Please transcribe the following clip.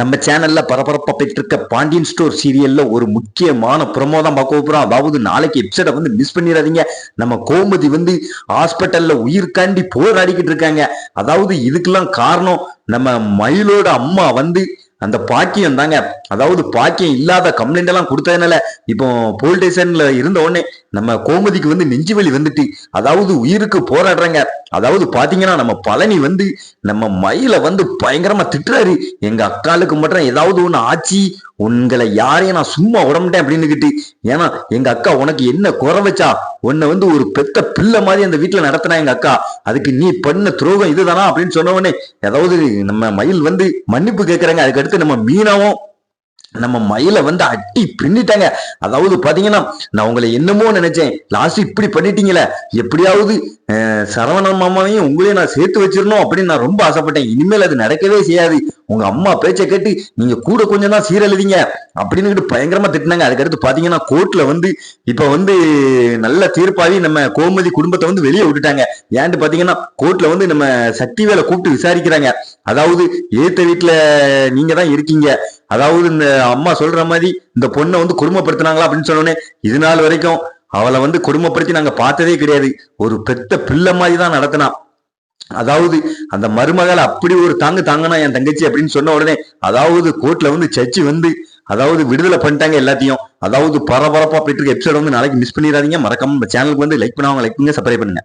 நம்ம சேனல்ல பரபரப்பா பெற்றிருக்க பாண்டியன் ஸ்டோர் சீரியல்ல ஒரு முக்கியமான ப்ரொமோ தான் பார்க்க போறோம். அதாவது நாளைக்கு எபிசோட வந்து மிஸ் பண்ணிடாதீங்க. நம்ம கோமதி வந்து ஹாஸ்பிட்டல்ல உயிர்காண்டி போராடிக்கிட்டு இருக்காங்க. அதாவது இதுக்கெல்லாம் காரணம் நம்ம மயிலோட அம்மா வந்து அந்த பாக்கியம் தாங்க. அதாவது பாக்கியம் இல்லாத கம்ப்ளைண்ட் எல்லாம் கொடுத்ததுனால இப்போ போலீஸ் ஸ்டேஷன்ல இருந்த உடனே நம்ம கோமதிக்கு வந்து நெஞ்சு வலி வந்துட்டு அதாவது உயிருக்கு போராடுறாங்க. அதாவது பாத்தீங்கன்னா நம்ம பழனி வந்து நம்ம மயில வந்து பயங்கரமா திட்டுறாரு. எங்க அக்காளுக்கு மட்டும் ஏதாவது ஒண்ணு ஆச்சு உங்களை யாரையும் நான் சும்மா உடம்புட்டேன் அப்படின்னுக்கிட்டு ஏன்னா எங்க அக்கா உனக்கு என்ன குறை வச்சா உன்னை வந்து ஒரு பெத்த பிள்ளை மாதிரி அந்த வீட்டுல நடத்தினா எங்க அக்கா. அதுக்கு நீ பண்ண துரோகம் இதுதானா அப்படின்னு சொன்ன உடனே ஏதாவது நம்ம மயில் வந்து மன்னிப்பு கேட்கறாங்க அதுக்கடுத்து நம்ம மீனாவும் நம்ம மயில வந்து அட்டி பின்னிட்டாங்க. அதாவது பாத்தீங்கன்னா நான் உங்களை என்னமோ நினைச்சேன். லாஸ்ட் இப்படி பண்ணிட்டீங்களே. எப்படியாவது அஹ், சரவணன் மாமாவையும் உங்களையும் நான் சேர்த்து வச்சிடணும் அப்படின்னு நான் ரொம்ப ஆசைப்பட்டேன். இனிமேல் அது நடக்கவே செய்யாது. உங்க அம்மா பேச்சை கேட்டு நீங்க கூட கொஞ்சம் தான் சீரழுதிங்க அப்படின்னு பயங்கரமா திட்டினாங்க. அதுக்கடுத்து பாத்தீங்கன்னா கோர்ட்ல வந்து இப்ப வந்து நல்ல தீர்ப்பாவி நம்ம கோமதி குடும்பத்தை வந்து வெளியே விட்டுட்டாங்க. ஏன்ட்டு பாத்தீங்கன்னா கோர்ட்ல வந்து நம்ம சக்தி வேலை கூப்பிட்டு விசாரிக்கிறாங்க. அதாவது ஏத்த வீட்டுல நீங்க தான் இருக்கீங்க. அதாவது இந்த அம்மா சொல்ற மாதிரி இந்த பொண்ணை வந்து கொடுமைப்படுத்தினாங்களா அப்படின்னு சொன்னோடனே இது நாள் வரைக்கும் அவளை வந்து கொடுமைப்படுத்தி நாங்க பார்த்ததே கிடையாது. ஒரு பெத்த பிள்ளை மாதிரி தான் நடத்தினா. அதாவது அந்த மருமகளை அப்படி ஒரு தாங்கு தாங்கினா என் தங்கச்சி அப்படின்னு சொன்ன உடனே அதாவது கோர்ட்ல வந்து சர்ச்சு வந்து அதாவது விடுதலை பண்ணிட்டாங்க எல்லாத்தையும். அதாவது பரபரப்பா போயிட்டு இருக்க எபிசோட வந்து நாளைக்கு மிஸ் பண்ணிடாதீங்க. மறக்காம சேனலுக்கு வந்து லைக் பண்ணுவாங்க லைக் பண்ணுங்க சப்ஸ்கிரைப் பண்ணுங்க.